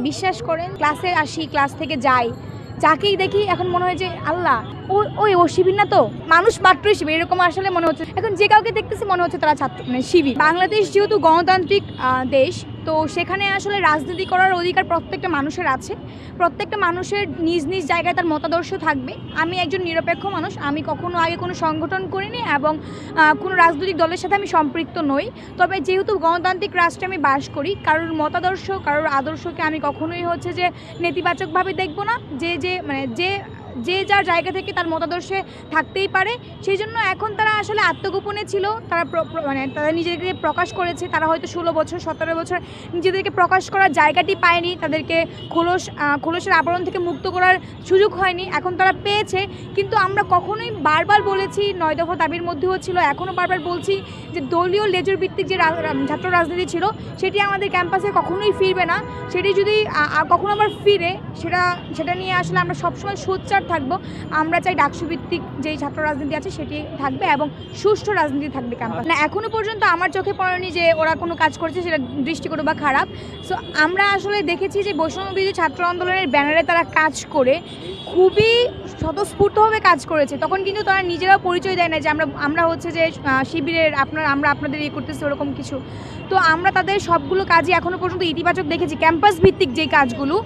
বিশ্বাস করেন ক্লাসে আসি ক্লাস থেকে যাই। যাকেই দেখি এখন মনে হয় যে, আল্লাহ, ও, ওই ও শিবির না তো? মানুষ মাত্রই শিবির এরকম আসলে মনে হচ্ছে। এখন যে কাউকে দেখতেছি মনে হচ্ছে তারা ছাত্র মানে শিবির বাংলাদেশ যেহেতু গণতান্ত্রিক দেশ তো সেখানে আসলে রাজনীতি করার অধিকার প্রত্যেকটা মানুষের আছে। প্রত্যেকটা মানুষের নিজ নিজ জায়গায় তার মতাদর্শ থাকবে। আমি একজন নিরপেক্ষ মানুষ, আমি কখনো আগে কোনো সংগঠন করিনি এবং কোনো রাজনৈতিক দলের সাথে আমি সম্পৃক্ত নই। তবে যেহেতু গণতান্ত্রিক রাষ্ট্রে আমি বাস করি, কারোর মতাদর্শ, কারোর আদর্শকে আমি কখনোই হচ্ছে যে নেতিবাচকভাবে দেখব না। যে যে মানে যে যে যার জায়গা থেকে তার মতাদর্শে থাকতেই পারে, সেই জন্য এখন তারা আসলে আত্মগোপনে ছিল। তারা মানে তারা নিজেদেরকে প্রকাশ করেছে। তারা হয়তো ষোলো বছর, সতেরো বছর নিজেদেরকে প্রকাশ করার জায়গাটি পায়নি। তাদেরকে খোলস খোলসের আবরণ থেকে মুক্ত করার সুযোগ হয়নি। এখন তারা পেয়েছে। কিন্তু আমরা কখনোই বারবার বলেছি, নয় দফা দাবির মধ্যেও ছিল। এখনও বারবার বলছি যে দলীয় লেজুর ভিত্তিক যে ছাত্র রাজনীতি ছিল, সেটি আমাদের ক্যাম্পাসে কখনোই ফিরবে না। সেটি যদি কখনো আবার ফিরে, সেটা সেটা নিয়ে আসলে আমরা সবসময় সোচ্চার থাকব। আমরা চাই ডাকসুভিত্তিক যেই ছাত্র রাজনীতি আছে সেটি থাকবে এবং সুষ্ঠু রাজনীতি থাকবে ক্যাম্পাস না, এখনও পর্যন্ত আমার চোখে পড়েনি যে ওরা কোনো কাজ করছে সেটা দৃষ্টিকটু বা খারাপ। সো আমরা আসলে দেখেছি যে বৈষম্য বিরোধী ছাত্র আন্দোলনের ব্যানারে তারা কাজ করে খুবই স্বতঃস্ফূর্তভাবে কাজ করেছে। তখন কিন্তু তারা নিজেরাও পরিচয় দেয় না যে আমরা আমরা হচ্ছে যে শিবিরের আপনার, আমরা আপনাদের ইয়ে করতেছি ওরকম কিছু। তো আমরা তাদের সবগুলো কাজই এখনও পর্যন্ত ইতিবাচক দেখেছি। ক্যাম্পাস ভিত্তিক যে কাজগুলো।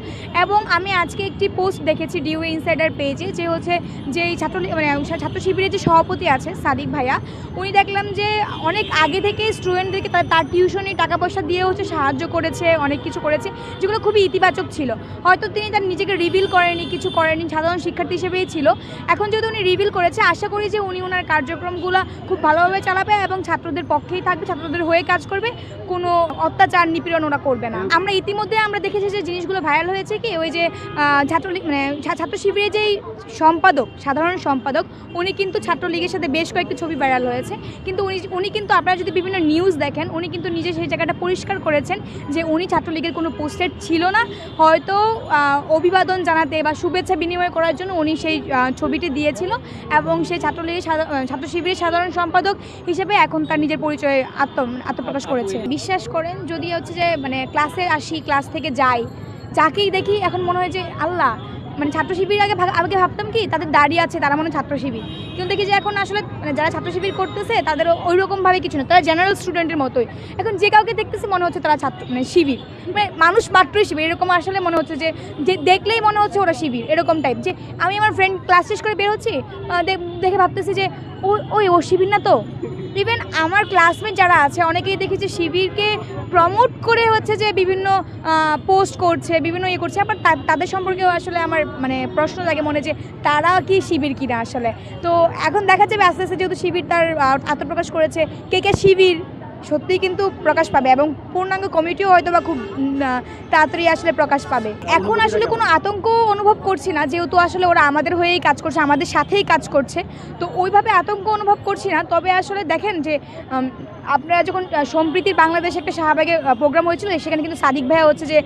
এবং আমি আজকে একটি পোস্ট দেখেছি ডিউ ইনসাইডার পেজে যে হচ্ছে যে এই ছাত্র মানে ছাত্র শিবিরের যে সভাপতি আছে সাদিক ভাইয়া, উনি দেখলাম যে অনেক আগে থেকে স্টুডেন্টদেরকে তার তার টিউশনি টাকা পয়সা দিয়ে হচ্ছে সাহায্য করেছে, অনেক কিছু করেছে, যেগুলো খুবই ইতিবাচক ছিল। হয়তো তিনি তার নিজেকে রিভিল করেনি, কিছু করেনি, সাধারণ শিক্ষার্থী হিসেবেই ছিল। এখন যেহেতু উনি রিভিল করেছে, আশা করি যে উনি ওনার কার্যক্রমগুলো খুব ভালোভাবে চালাবে এবং ছাত্রদের পক্ষেই থাকবে, ছাত্রদের হয়ে কাজ করবে। কোনো অত্যাচার, নিপীড়ন ওরা করবে না। আমরা ইতিমধ্যে আমরা দেখেছি যে জিনিসগুলো ভাইরাল হয়েছে কি? ওই যে ছাত্রলীগ মানে ছাত্র শিবিরের যেই সম্পাদক সাধারণ সম্পাদক উনি কিন্তু ছাত্রলীগের সাথে বেশ কয়েকটি ছবি ভাইরাল হয়েছে। কিন্তু উনি উনি কিন্তু আপনারা যদি বিভিন্ন নিউজ দেখেন উনি কিন্তু নিজে সেই জায়গাটা পরিষ্কার করেছেন যে উনি ছাত্রলীগের কোনো পোস্টেড ছিল না। হয়তো অভিবাদন জানাতে বা শুভেচ্ছা বিনিময় করার জন্য উনি সেই ছবিটি দিয়েছিল এবং সেই ছাত্রলীগের ছাত্র শিবিরের সাধারণ সম্পাদক হিসেবে এখন তার নিজের পরিচয় আত্ম আত্মপ্রকাশ করেছে। বিশ্বাস করেন যদি হচ্ছে যে মানে ক্লাসে আসি ক্লাস থেকে যাই যাকেই দেখি এখন মনে হয় যে আল্লাহ মানে ছাত্র শিবির আগে আগে ভাবতাম কি, তাদের দাঁড়িয়ে আছে, তারা মনে ছাত্র শিবির কিন্তু দেখি যে এখন আসলে মানে যারা ছাত্র শিবির করতেছে তাদের ওই রকমভাবে কিছু না। তারা জেনারেল স্টুডেন্টের মতোই। এখন যে কাউকে দেখতেছি, মনে হচ্ছে তারা ছাত্র মানে শিবির। মানে মানুষ মাত্রই শিবির। এরকম আসলে মনে হচ্ছে যে যে দেখলেই মনে হচ্ছে ওরা শিবির, এরকম টাইপ যে আমি আমার ফ্রেন্ড ক্লাস শেষ করে বের হচ্ছি দেখে ভাবতেছি যে, ও ওই, ও শিবির না তো? ইভেন আমার ক্লাসমেট যারা আছে, অনেকেই দেখেছি শিবিরকে প্রমোট করে হচ্ছে যে বিভিন্ন পোস্ট করছে, বিভিন্ন ইয়ে করছে, আবার তাদের সম্পর্কেও আসলে আমার মানে প্রশ্ন লাগে মনে যে তারা কি শিবির কিনা আসলে। তো এখন দেখা যাবে আস্তে আস্তে যেহেতু শিবির তার আত্মপ্রকাশ করেছে, কে কে শিবির সত্যিই কিন্তু প্রকাশ পাবে এবং পূর্ণাঙ্গ কমিটিও হয়তো বা খুব তাড়াতাড়ি আসলে প্রকাশ পাবে। এখন আসলে কোনো আতঙ্ক অনুভব করছি না যেহেতু আসলে ওরা আমাদের হয়েই কাজ করছে আমাদের সাথেই কাজ করছে। তো ওইভাবে আতঙ্ক অনুভব করছি না তবে আসলে দেখেন যে আপনারা যখন সম্প্রীতির বাংলাদেশে একটা শাহবাগে প্রোগ্রাম হয়েছিল সেখানে কিন্তু সাদিক ভাইয়া হচ্ছে যে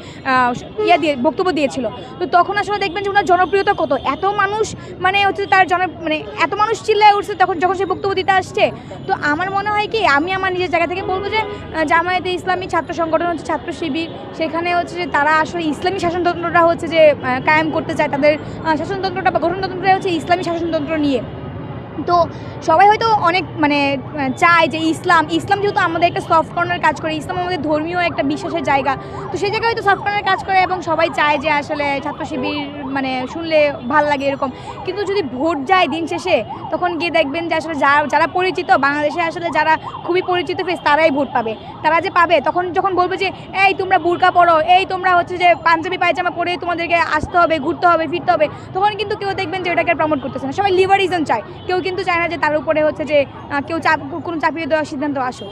ইয়া দিয়ে বক্তব্য দিয়েছিল। তো তখন আসলে দেখবেন যে ওনার জনপ্রিয়তা কত? এত মানুষ মানে হচ্ছে তার জন মানে এত মানুষ চিল্লায় উঠছে তখন যখন সে বক্তব্য দিতে আসছে। তো আমার মনে হয় কি আমি আমার নিজের জায়গা থেকে বলব যে জামায়াতে ইসলামী ছাত্র সংগঠন হচ্ছে ছাত্র শিবির। সেখানে হচ্ছে যে তারা আসলে ইসলামী শাসনতন্ত্রটা হচ্ছে যে কায়েম করতে চায় তাদের শাসনতন্ত্রটা বা গঠনতন্ত্রটা হচ্ছে ইসলামী শাসনতন্ত্র নিয়ে। তো সবাই হয়তো অনেক মানে চায় যে ইসলাম ইসলাম যেহেতু আমাদের একটা সফট কর্নার কাজ করে, ইসলাম আমাদের ধর্মীয় একটা বিশ্বাসের জায়গা। তো সেই জায়গায় হয়তো সফট কর্নার কাজ করে এবং সবাই চায় যে আসলে ছাত্র শিবির মানে শুনলে ভালো লাগে এরকম। কিন্তু যদি ভোট যায় দিন শেষে, তখন গিয়ে দেখবেন যে আসলে যারা যারা পরিচিত, বাংলাদেশে আসলে যারা খুবই পরিচিত ফেস তারাই ভোট পাবে। তারা যে পাবে, তখন যখন বলবে যে, এই তোমরা বুরকা পড়ো এই তোমরা হচ্ছে যে পাঞ্জাবি পায়জামা পরে তোমাদেরকে আসতে হবে, ঘুরতে হবে, ফিরতে হবে, তখন কিন্তু কেউ দেখবেন যে ওটাকে প্রমোট করতেছে না। সবাই লিবারিজম চায়। কেউ কিন্তু চায় না যে তার উপরে হচ্ছে যে কেউ চাপ কোনো চাপিয়ে দেওয়ার সিদ্ধান্ত আসো